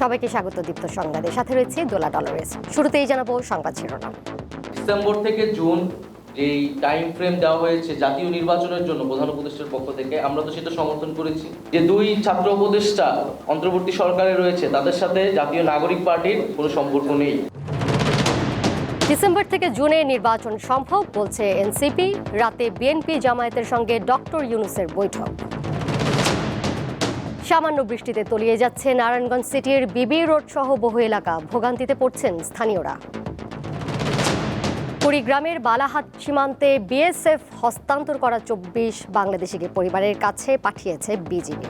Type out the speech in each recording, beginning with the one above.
সবাইকে স্বাগত দীপ্ত সংবাদে। সাথে রয়েছে দোলা ডলারেস। শুরুতেই জানাব সংবাদ শিরোনাম। ডিসেম্বর থেকে জুন যেই টাইম ফ্রেম দেওয়া হয়েছে জাতীয় নির্বাচনের জন্য প্রধান উপদেষ্টার পক্ষ থেকে। আমরা তো সেটা সমর্থন করেছি। যে দুই ছাত্র উপদেষ্টা অন্তর্বর্তী সরকারে রয়েছে তাদের সাথে জাতীয় নাগরিক পার্টির কোনো সম্পর্ক নেই। ডিসেম্বর থেকে জুনে নির্বাচন সম্ভব বলছে এনসিপি। রাতে বিএনপি জামায়াতের সঙ্গে ডক্টর ইউনুসের বৈঠক। সামান্য বৃষ্টিতে তলিয়ে যাচ্ছে নারায়ণগঞ্জ সিটির বিবি রোড সহ বহু এলাকা। ভোগান্তিতে পড়ছেন স্থানীয়রা। কুড়িগ্রামের বালাহাট সীমান্তে বিএসএফ হস্তান্তর করা চব্বিশ বাংলাদেশিকে পরিবারের কাছে পাঠিয়েছে বিজিবি।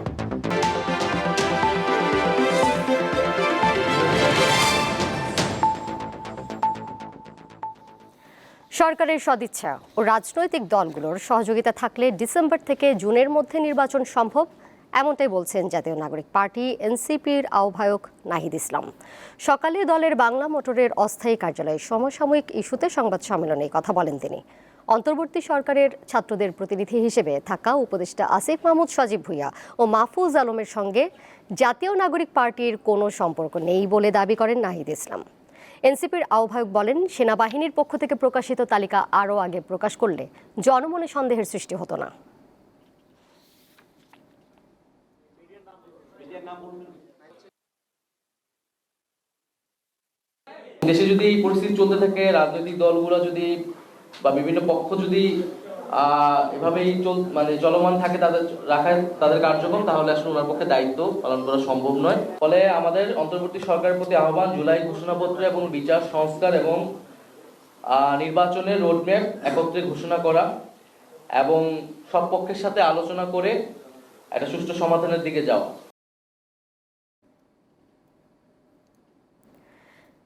সরকারের সদিচ্ছা ও রাজনৈতিক দলগুলোর সহযোগিতা থাকলে ডিসেম্বর থেকে জুনের মধ্যে নির্বাচন সম্ভব। এমনটাই বলছেন জাতীয় নাগরিক পার্টি এনসিপির আহ্বায়ক নাহিদ ইসলাম। সকালে দলের বাংলা মোটরের অস্থায়ী কার্যালয়ে সমসাময়িক ইস্যুতে সংবাদ সম্মেলনে কথা বলেন তিনি। অন্তর্বর্তী সরকারের ছাত্রদের প্রতিনিধি হিসেবে থাকা উপদেষ্টা আসিফ মাহমুদ, সজীব ভুইয়া ও মাহফুজ আলমের সঙ্গে জাতীয় নাগরিক পার্টির কোনো সম্পর্ক নেই বলে দাবি করেন নাহিদ ইসলাম। এনসিপির আহ্বায়ক বলেন, সেনাবাহিনীর পক্ষ থেকে প্রকাশিত তালিকা আরও আগে প্রকাশ করলে জনমনে সন্দেহের সৃষ্টি হতো না। দেশে যদি এই পরিস্থিতি চলতে থাকে, রাজনৈতিক দলগুলো যদি বা বিভিন্ন পক্ষ যদি এভাবেই চল মানে চলমান থাকে তাদের, রাখার তাদের কার্যক্রম, তাহলে আসলে ওনার পক্ষে দায়িত্ব পালন করা সম্ভব নয়। ফলে আমাদের অন্তর্বর্তী সরকারের প্রতি আহ্বান, জুলাই ঘোষণাপত্র এবং বিচার, সংস্কার এবং নির্বাচনের রোডম্যাপ একত্রে ঘোষণা করা এবং সব পক্ষের সাথে আলোচনা করে একটা সুষ্ঠু সমাধানের দিকে যাওয়া।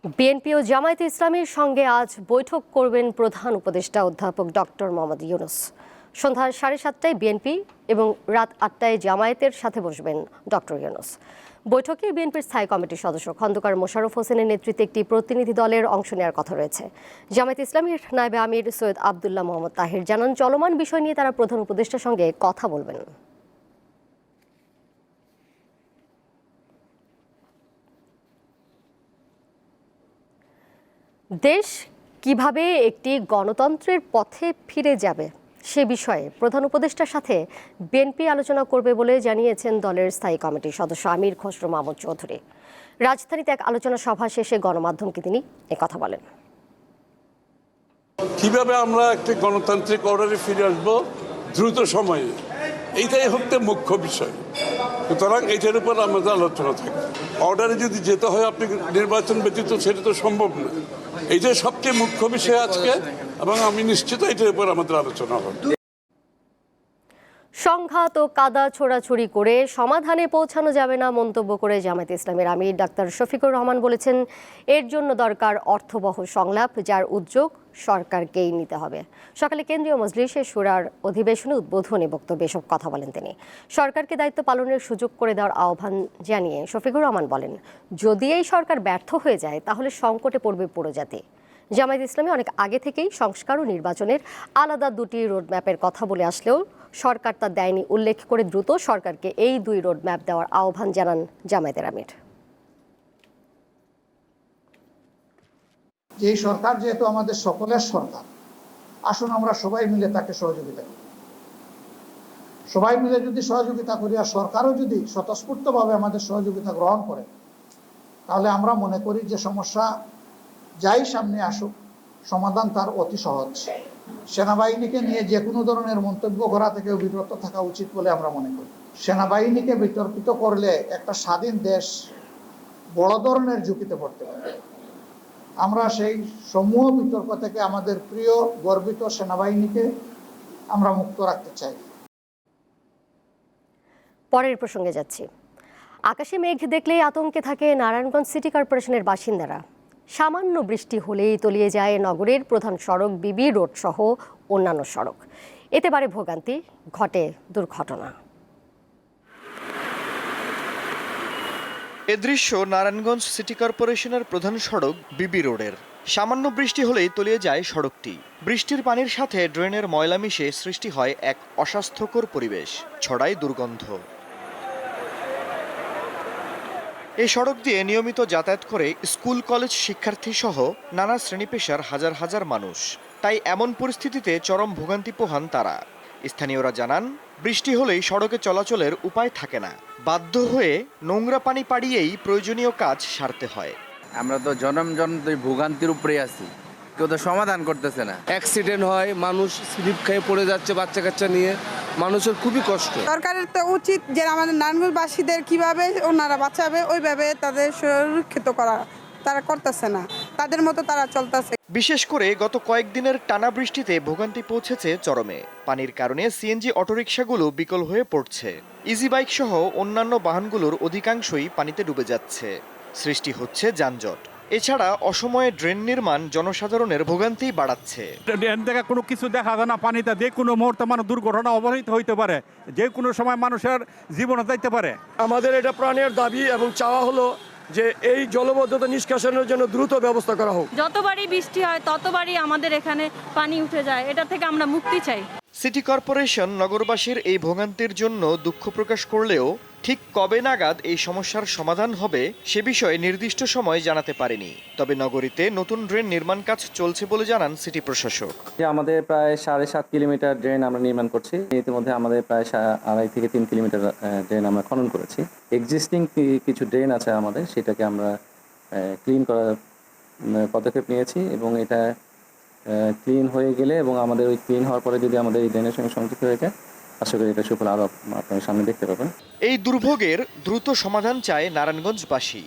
বিএনপি ও জামায়াতে ইসলামের সঙ্গে আজ বৈঠক করবেন প্রধান উপদেষ্টা অধ্যাপক ডক্টর মোহাম্মদ ইউনুস। সন্ধ্যা সাড়ে সাতটায় বিএনপি এবং রাত আটটায় জামায়াতের সাথে বসবেন ডক্টর ইউনুস। বৈঠকে বিএনপির স্থায়ী কমিটির সদস্য খন্দকার মোশাররফ হোসেনের নেতৃত্বে একটি প্রতিনিধি দলের অংশ নেওয়ার কথা রয়েছে। জামায়াত ইসলামের নায়েবে আমির সৈয়দ আবদুল্লাহ মোহাম্মদ তাহির জানান, চলমান বিষয় নিয়ে তারা প্রধান উপদেষ্টার সঙ্গে কথা বলবেন। দেশ কীভাবে একটি গণতন্ত্রের পথে ফিরে যাবে? সে বিষয়ে প্রধান উপদেষ্টার সাথে বিএনপি আলোচনা করবে বলে জানিয়েছেন দলের স্থায়ী কমিটির সদস্য আমির খসরু মাহমুদ চৌধুরী। রাজধানীতে এক আলোচনা সভা শেষে গণমাধ্যমকে তিনি কথা বলেন। কীভাবে আমরা একটি গণতান্ত্রিক অর্ডারে ফিরে আসব? দ্রুত সময়ে। এইটাই হচ্ছে মুখ্য বিষয়। সুতরাং এইটার উপর আমাদের আলোচনা থাকবে। অর্ডারে যদি যেতে হয়, আপনি নির্বাচন ব্যতীত, সেটা তো সম্ভব না। এইটাই সবচেয়ে মুখ্য বিষয় আজকে এবং আমি নিশ্চিত এটার উপর আমাদের আলোচনা হবে। সংঘাত ও কাদা ছোড়াছুড়ি করে সমাধানে পৌঁছানো যাবে না মন্তব্য করে জামায়াত ইসলামের আমির ডাক্তার শফিকুর রহমান বলেছেন, এর জন্য দরকার অর্থবহ সংলাপ, যার উদ্যোগ সরকারকেই নিতে হবে। সকালে কেন্দ্রীয় মজলিসে সুরার অধিবেশনে উদ্বোধনী বক্তব্যে এসব কথা বলেন তিনি। সরকারকে দায়িত্ব পালনের সুযোগ করে দেওয়ার আহ্বান জানিয়ে শফিকুর রহমান বলেন, যদি এই সরকার ব্যর্থ হয়ে যায়, তাহলে সংকটে পড়বে পুরো জাতি। জামায়াত ইসলামী অনেক আগে থেকেই সংস্কার ও নির্বাচনের আলাদা দুটি রোডম্যাপের কথা বলে আসলেও সরকার তা দেয়নি। উল্লেখ করে দ্রুত সরকারকে এই দুই রোডম্যাপ দেওয়ার আহ্বান জানান জামায়াতের আমির। যে সরকার যেহেতু আমাদের সকলের সরকার, আসুন আমরা সবাই মিলে তাকে সহযোগিতা করি। সবাই মিলে যদি সহযোগিতা করি আর সরকারও যদি স্বতঃস্ফূর্তভাবে আমাদের সহযোগিতা গ্রহণ করে, তাহলে আমরা মনে করি যে সমস্যা যাই সামনে আসুক, সমাধান তার অতি সহজ। সেনাবাহিনীকে নিয়ে যে কোনো ধরনের মন্তব্য করা থেকে বিরত থাকা উচিত বলে আমরা মনে করি। সেনাবাহিনীকে বিতর্কিত করলে একটা স্বাধীন দেশ বড় ধরনের ঝুঁকিতে পড়তে পারে। আমরা সেই সমূহ বিতর্ক থেকে আমাদের প্রিয়, গর্বিত সেনাবাহিনীকে আমরা মুক্ত রাখতে চাই। পরের প্রসঙ্গে যাচ্ছি। আকাশে মেঘ দেখলেই আতঙ্কে থাকে নারায়ণগঞ্জ সিটি কর্পোরেশনের বাসিন্দারা। সামান্য বৃষ্টি হলেই তলিয়ে যায় নগরের প্রধান সড়ক বিবি রোড সহ অন্যান্য সড়ক। এতে পারে ভোগান্তি, ঘটে দুর্ঘটনা। এ দৃশ্য নারায়ণগঞ্জ সিটি কর্পোরেশনের প্রধান সড়ক বিবি রোডের। সামান্য বৃষ্টি হলেই তলিয়ে যায় সড়কটি। বৃষ্টির পানির সাথে ড্রেনের ময়লা মিশে সৃষ্টি হয় এক অস্বাস্থ্যকর পরিবেশ, ছড়ায় দুর্গন্ধ। এই সড়ক দিয়ে নিয়মিত যাতায়াত করে স্কুল, কলেজ শিক্ষার্থী সহ নানা শ্রেণি পেশার হাজার হাজার মানুষ। তাই এমন পরিস্থিতিতে চরম ভোগান্তি পোহান তারা। স্থানীয়রা জানান, বৃষ্টি হলেই সড়কে চলাচলের উপায় থাকে না। বাধ্য হয়ে নোংরা পানি পাড়িয়েই প্রয়োজনীয় কাজ সারতে হয়। আমরা তো জনম জনম ভোগান্তির উপরে আছি। কেউ তো সমাধান করতেছে না। অ্যাক্সিডেন্ট হয় মানুষ স্লিপ খেয়ে পড়ে যাচ্ছে বাচ্চা কাচ্চা নিয়ে। মানুষের খুবই কষ্ট। সরকারের তো উচিত যে আমাদের নারায়ণগঞ্জবাসীদের কীভাবে ওনারা বাঁচাবে ওইভাবে তাদের সুরক্ষিত করা। তারা করতেছে না। তাদের মতো তারা চলতেছে। বিশেষ করে গত কয়েকদিনের টানা বৃষ্টিতে ভোগান্তি পৌঁছেছে চরমে। পানির কারণে সিএনজি অটোরিকশাগুলো বিকল হয়ে পড়ছে। ইজি বাইক সহ অন্যান্য বাহনগুলোর অধিকাংশই পানিতে ডুবে যাচ্ছে। সৃষ্টি হচ্ছে যানজট। এছাড়া অসময়ে ড্রেন নির্মাণ জনসাধারণের ভোগান্তি বাড়াচ্ছে। ড্রেন থেকে কোনো কিছু দেখা যায় না পানিতে যে কোনো মুহূর্তে মানুষ দুর্ঘটনা অবহিত হইতে পারে যে কোনো সময় মানুষের জীবনও যাইতে পারে। আমাদের এটা প্রাণের দাবি এবং চাওয়া হলো যে এই জলবদ্ধতা নিষ্কাশনের জন্য দ্রুত ব্যবস্থা করা হোক। যতবারই বৃষ্টি হয় ততবারই আমাদের এখানে পানি উঠে যায়। এটা থেকে আমরা মুক্তি চাই। সিটি কর্পোরেশন নগরবাসীর এই ভোগান্তির জন্য দুঃখ প্রকাশ করলেও ঠিক কবে নাগাদ এই সমস্যার সমাধান হবে সে বিষয়ে নির্দিষ্ট সময় জানাতে পারেনি। তবে নগরীতে নতুন ড্রেন নির্মাণ কাজ চলছে বলে জানান সিটি প্রশাসক। আমাদের প্রায় সাড়ে সাত কিলোমিটার ড্রেন আমরা নির্মাণ করছি। ইতিমধ্যে আমাদের প্রায় আড়াই থেকে তিন কিলোমিটার ড্রেন আমরা খনন করেছি। এক্সিস্টিং কিছু ড্রেন আছে আমাদের, সেটাকে আমরা ক্লিন করার পদক্ষেপ নিয়েছি এবং এটা ক্লিন হয়ে গেলে এবং আমাদের ওই ক্লিন হওয়ার পরে যদি আমাদের এই ড্রেনের সঙ্গে সংযুক্ত হয়ে যায় আশা করি এটা সুফল আরও আপনার সামনে দেখতে পাবেন। এই দুর্ভোগের দ্রুত সমাধান চায় নারায়ণগঞ্জবাসী।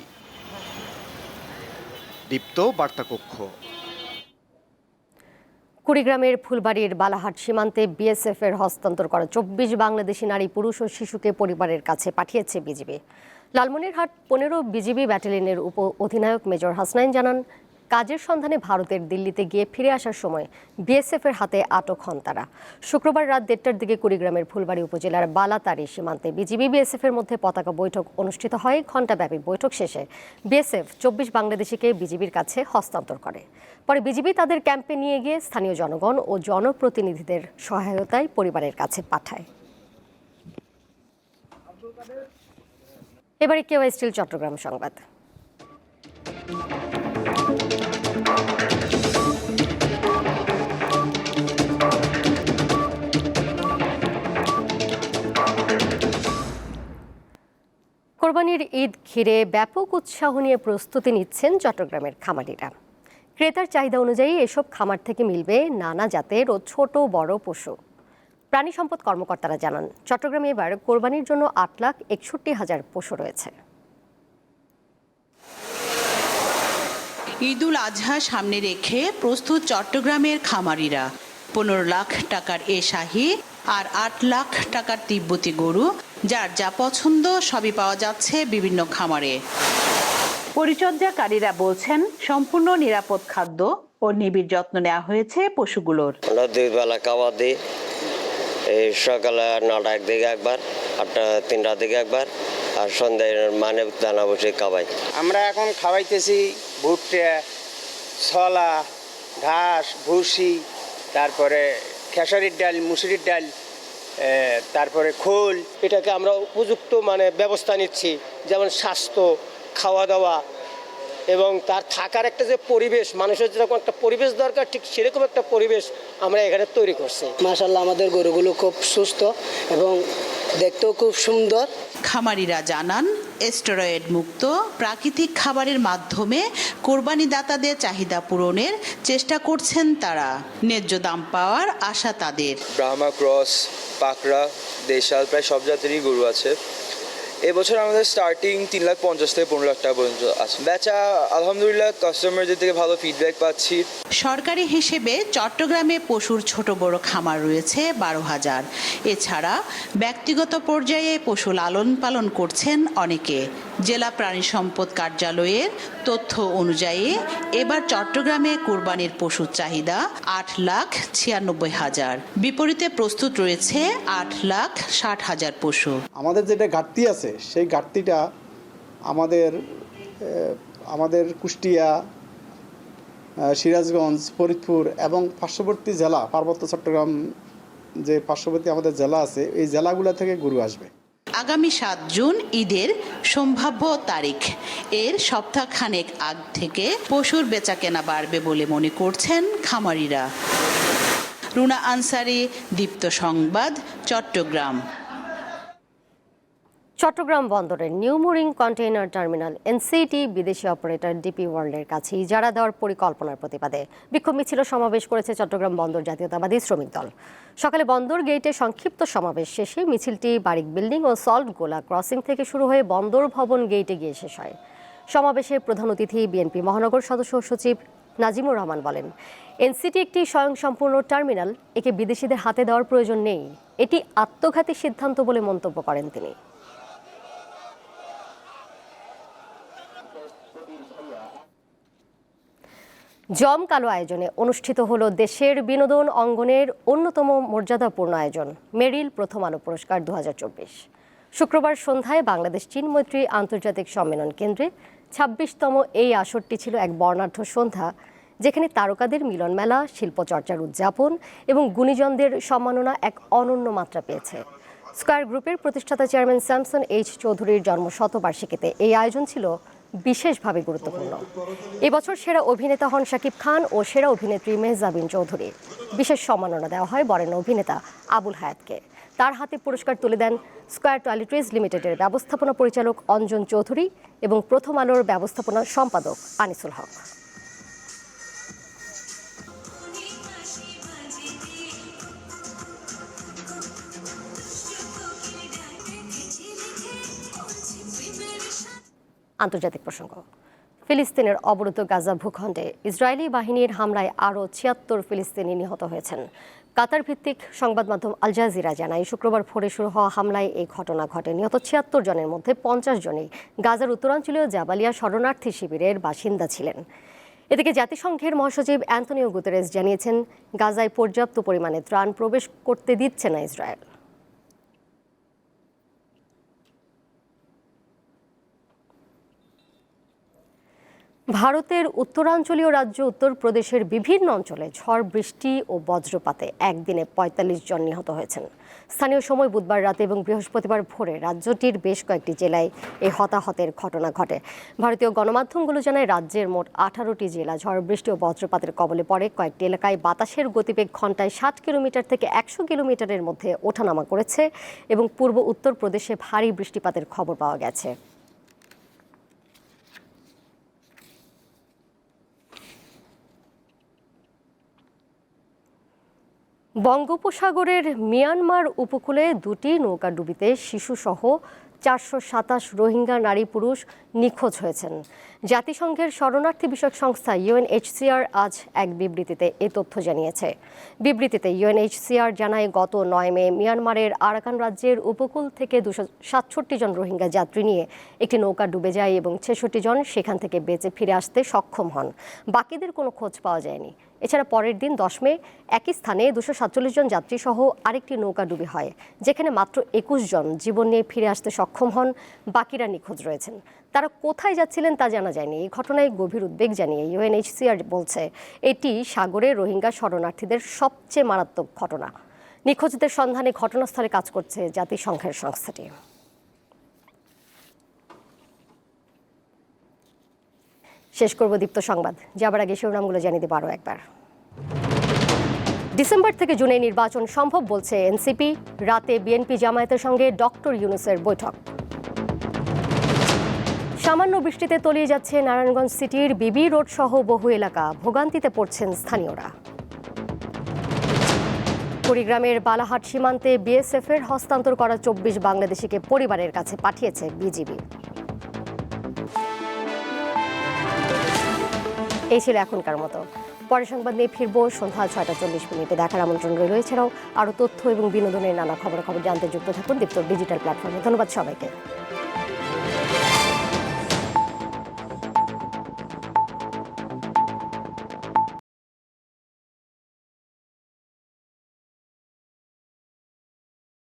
দীপ্ত বার্তাকক্ষ। কুড়িগ্রামের ফুলবাড়ির বালাহাট সীমান্তে বিএসএফ এর হস্তান্তর করা চব্বিশ বাংলাদেশি নারী পুরুষ ও শিশুকে পরিবারের কাছে পাঠিয়েছে বিজিবি। লালমনিরহাট পনেরো বিজিবি ব্যাটালিয়নের উপ অধিনায়ক মেজর হাসনাইন জানান কাজের সন্ধানে ভারতের দিল্লিতে গিয়ে ফিরে আসার সময় বিএসএফ এর হাতে আটক হন তারা। শুক্রবার রাত দেড়টার দিকে কুড়িগ্রামের ফুলবাড়ি উপজেলার বালাতারি সীমান্তে বিজিবি বিএসএফ এর মধ্যে পতাকা বৈঠক অনুষ্ঠিত হয়। ঘণ্টাব্যাপী বৈঠক শেষে বিএসএফ চব্বিশ বাংলাদেশিকে বিজিবির কাছে হস্তান্তর করে। পরে বিজিবি তাদের ক্যাম্পে নিয়ে গিয়ে স্থানীয় জনগণ ও জনপ্রতিনিধিদের সহায়তায় পরিবারের কাছে পাঠায়। এবারে কেউ স্টিল, চট্টগ্রাম সংবাদ। কোরবানির ঈদ ঘিরে ব্যাপক উৎসাহ নিয়ে প্রস্তুতি নিচ্ছেন চট্টগ্রামের খামারিরা। ক্রেতার চাহিদা অনুযায়ী এসব খামার থেকে মিলবে নানা জাতের ও ছোট বড় পশু। প্রাণী সম্পদ কর্মকর্তারা জানান, চট্টগ্রামে এবার কোরবানির জন্য আট লাখ একষট্টি হাজার পশু রয়েছে। ঈদুল আজহা সামনে রেখে প্রস্তুত চট্টগ্রামের খামারিরা। পনেরো লাখ টাকার এ শাহি আর আট লাখ টাকার তিব্বতী গরু যার যা পছন্দ সবই পাওয়া যাচ্ছে বিভিন্ন খামারে। পরিচর্যাকারীরা বলছেন সম্পূর্ণ নিরাপদ খাদ্য ও নিবিড় যত্ন নেওয়া হয়েছে পশুগুলোর। আমরা দুই বেলা খাবার দিই এই সকালে নটার দিকে একবার আটটা তিনটার দিকে একবার আর সন্ধ্যায় মানে দানা বসে খাবাই আমরা এখন খাওয়াইতেছি ভুট্টা ছলা ঘাস ভুসি তারপরে খেসারির ডাল, মুসুরির ডাল তারপরে খোল। এটাকে আমরা উপযুক্ত মানে ব্যবস্থা নিচ্ছি, যেমন স্বাস্থ্য খাওয়া দাওয়া এবং তার থাকার একটা যে পরিবেশ, মানুষের যেরকম একটা পরিবেশ দরকার, ঠিক সেরকম একটা পরিবেশ আমরা এখানে তৈরি করছি। মাসাল্লাহ আমাদের গরুগুলো খুব সুস্থ এবং দেখতেও খুব সুন্দর। খামারিরা জানান স্টেরয়েড মুক্ত প্রাকৃতিক খাবারের মাধ্যমে কোরবানি দাতাদের চাহিদা পূরণের চেষ্টা করছেন তারা। ন্যায্য দাম পাওয়ার আশা তাদের। ব্রাহ্মা ক্রস পাকড়া দেশাল প্রায় সব জাতেরই গরু আছে। এবছর আমাদের স্টার্টিং তিন লাখ পঞ্চাশ থেকে পনেরো লাখ টাকা পর্যন্ত আছে। বেচা, আলহামদুলিল্লাহ কাস্টমারদের থেকে ভালো ফিডব্যাক পাচ্ছি। সরকারি হিসেবে চট্টগ্রামে পশুর ছোট বড় খামার রয়েছে বারো হাজার। এছাড়া ব্যক্তিগত পর্যায়ে পশু লালন পালন করছেন অনেকে। জেলা প্রাণী সম্পদ কার্যালয়ের তথ্য অনুযায়ী এবার চট্টগ্রামে কোরবানির পশুর চাহিদা আট লাখ ছিয়ানব্বই হাজার। বিপরীতে প্রস্তুত রয়েছে আট লাখ ষাট হাজার পশু। আমাদের যেটা ঘাটতি আছে, সেই ঘাটতিটা আমাদের আমাদের কুষ্টিয়া সিরাজগঞ্জ, ফরিদপুর এবং পার্শ্ববর্তী জেলা, পার্বত্য চট্টগ্রাম যে পার্শ্ববর্তী আমাদের জেলা আছে, এই জেলাগুলো থেকে গরু আসবে। আগামী সাত জুন ঈদের সম্ভাব্য তারিখ। এর সপ্তাহখানেক আগ থেকে পশুর বেচাকেনা বাড়বে বলে মনে করছেন খামারিরা। রুনা আনসারি, দীপ্ত সংবাদ, চট্টগ্রাম। চট্টগ্রাম বন্দরের new mooring container terminal NCT বিদেশি অপারেটর ডিপি ওয়ার্ল্ডের কাছে ইজারা দেওয়ার পরিকল্পনার প্রতিবাদে বিক্ষোভ মিছিল সমাবেশ করেছে চট্টগ্রাম বন্দর জাতীয়তাবাদী শ্রমিক দল। সকালে বন্দর গেটে সংক্ষিপ্ত সমাবেশ শেষে মিছিলটি বারিক বিল্ডিং ও সল্ট গোলা ক্রসিং থেকে শুরু হয়ে বন্দর ভবন গেটে গিয়ে শেষ হয়। সমাবেশে প্রধান অতিথি বিএনপি মহানগর সদস্য সচিব নাজিমুর রহমান বলেন এনসিটি একটি স্বয়ংসম্পূর্ণ টার্মিনাল, একে বিদেশিদের হাতে দেওয়ার প্রয়োজন নেই। এটি আত্মঘাতী সিদ্ধান্ত বলে মন্তব্য করেন তিনি। জমকালো আয়োজনে অনুষ্ঠিত হলো দেশের বিনোদন অঙ্গনের অন্যতম মর্যাদাপূর্ণ আয়োজন, মেরিল প্রথম আলো পুরস্কার দু হাজার চব্বিশ। শুক্রবার সন্ধ্যায় বাংলাদেশ চীন মৈত্রী আন্তর্জাতিক সম্মেলন কেন্দ্রে ছাব্বিশতম এই আসরটি ছিল এক বর্ণাঢ্য সন্ধ্যা, যেখানে তারকাদের মিলন মেলা, শিল্পচর্চার উদযাপন এবং গুণীজনদের সম্মাননা এক অনন্য মাত্রা পেয়েছে। স্কয়ার গ্রুপের প্রতিষ্ঠাতা চেয়ারম্যান স্যামসন এইচ চৌধুরীর জন্ম শতবার্ষিকীতে এই আয়োজন ছিল বিশেষভাবে গুরুত্বপূর্ণ। এবছর সেরা অভিনেতা হন শাকিব খান ও সেরা অভিনেত্রী মেহজাবিন চৌধুরী। বিশেষ সম্মাননা দেওয়া হয় বরেণ্য অভিনেতা আবুল হায়াতকে। তার হাতে পুরস্কার তুলে দেন স্কয়ার টয়লেট্রিজ লিমিটেডের ব্যবস্থাপনা পরিচালক অঞ্জন চৌধুরী এবং প্রথম আলোর ব্যবস্থাপনা সম্পাদক আনিসুল হক। আন্তর্জাতিক প্রসঙ্গ। ফিলিস্তিনের অবরুদ্ধ গাজা ভূখণ্ডে ইসরায়েলি বাহিনীর হামলায় আরও ছিয়াত্তর ফিলিস্তিনি নিহত হয়েছেন। কাতার ভিত্তিক সংবাদ মাধ্যম আল জাজিরা জানায়, শুক্রবার ভোরে শুরু হওয়া হামলায় এই ঘটনা ঘটে। নিহত ছিয়াত্তর জনের মধ্যে পঞ্চাশ জনই গাজার উত্তরাঞ্চলীয় জাবালিয়া শরণার্থী শিবিরের বাসিন্দা ছিলেন। এদিকে জাতিসংঘের মহাসচিব অ্যান্টনিও গুতেরেস জানিয়েছেন, গাজায় পর্যাপ্ত পরিমাণে ত্রাণ প্রবেশ করতে দিচ্ছে না ইসরায়েল। ভারতের উত্তরাঞ্চলীয় রাজ্য উত্তরপ্রদেশের বিভিন্ন অঞ্চলে ঝড়, বৃষ্টি ও বজ্রপাতে একদিনে পঁয়তাল্লিশ জন নিহত হয়েছেন। স্থানীয় সময় বুধবার রাতে এবং বৃহস্পতিবার ভোরে রাজ্যটির বেশ কয়েকটি জেলায় এই হতাহতের ঘটনা ঘটে। ভারতীয় গণমাধ্যমগুলো জানায়, রাজ্যের মোট আঠারোটি জেলা ঝড়, বৃষ্টি ও বজ্রপাতের কবলে পড়ে। কয়েকটি এলাকায় বাতাসের গতিবেগ ঘন্টায় ষাট কিলোমিটার থেকে একশো কিলোমিটারের মধ্যে ওঠানামা করেছে এবং পূর্ব উত্তরপ্রদেশে ভারী বৃষ্টিপাতের খবর পাওয়া গেছে। বঙ্গোপসাগরের মিয়ানমার উপকূলে দুটি নৌকাডুবিতে শিশুসহ চারশো সাতাশ রোহিঙ্গা নারী পুরুষ নিখোঁজ হয়েছেন। জাতিসংঘের শরণার্থী বিষয়ক সংস্থা ইউএনএইচসিআর আজ এক বিবৃতিতে এ তথ্য জানিয়েছে। বিবৃতিতে ইউএনএইচসিআর জানায়, গত নয় মে মিয়ানমারের আরাকান রাজ্যের উপকূল থেকে দুশো সাতষট্টি জন রোহিঙ্গা যাত্রী নিয়ে একটি নৌকা ডুবে যায় এবং ছেষট্টি জন সেখান থেকে বেঁচে ফিরে আসতে সক্ষম হন। বাকিদের কোনো খোঁজ পাওয়া যায়নি। এছাড়া পরের দিন দশ মে একই স্থানে দুশো সাতচল্লিশ জন যাত্রী সহ আরেকটি নৌকা ডুবি হয়, যেখানে মাত্র একুশ জন জীবন নিয়ে ফিরে আসতে সক্ষম হন। বাকিরা নিখোঁজ রয়েছেন। তারা কোথায় যাচ্ছিলেন তা জানা যায়নি। এই ঘটনায় গভীর উদ্বেগ জানিয়ে ইউএনএইচসিআর বলছে, এটি সাগরে রোহিঙ্গা শরণার্থীদের সবচেয়ে মারাত্মক ঘটনা। নিখোঁজদের সন্ধানে ঘটনাস্থলে কাজ করছে জাতিসংঘের সংস্থাটি। শেষ করব দীপ্ত সংবাদ। যাবার আগে শিরোনামগুলো জানিয়ে দেবো আরও একবার। ডিসেম্বর থেকে জুনে নির্বাচন সম্ভব বলছে এনসিপি। রাতে বিএনপি জামায়াতের সঙ্গে ডক্টর ইউনুসের বৈঠক। সামান্য বৃষ্টিতে তলিয়ে যাচ্ছে নারায়ণগঞ্জ সিটির বিবি রোড সহ বহু এলাকা। ভোগান্তিতে পড়ছেন স্থানীয়রা। কুড়িগ্রামের বালাহাট সীমান্তে বিএসএফের হস্তান্তর করা চব্বিশ বাংলাদেশিকে পরিবারের কাছে পাঠিয়েছে বিজিবি। এই ছিল এখনকার মতো। পরের সংবাদ নিয়ে ফিরবো সন্ধ্যা ছয়টা চল্লিশ মিনিটে। দেখার আমন্ত্রণ রইল এছাড়াও আরও তথ্য এবং বিনোদনের নানা খবরাখবর জানতে যুক্ত থাকুন দীপ্ত ডিজিটাল প্ল্যাটফর্মে। ধন্যবাদ সবাইকে।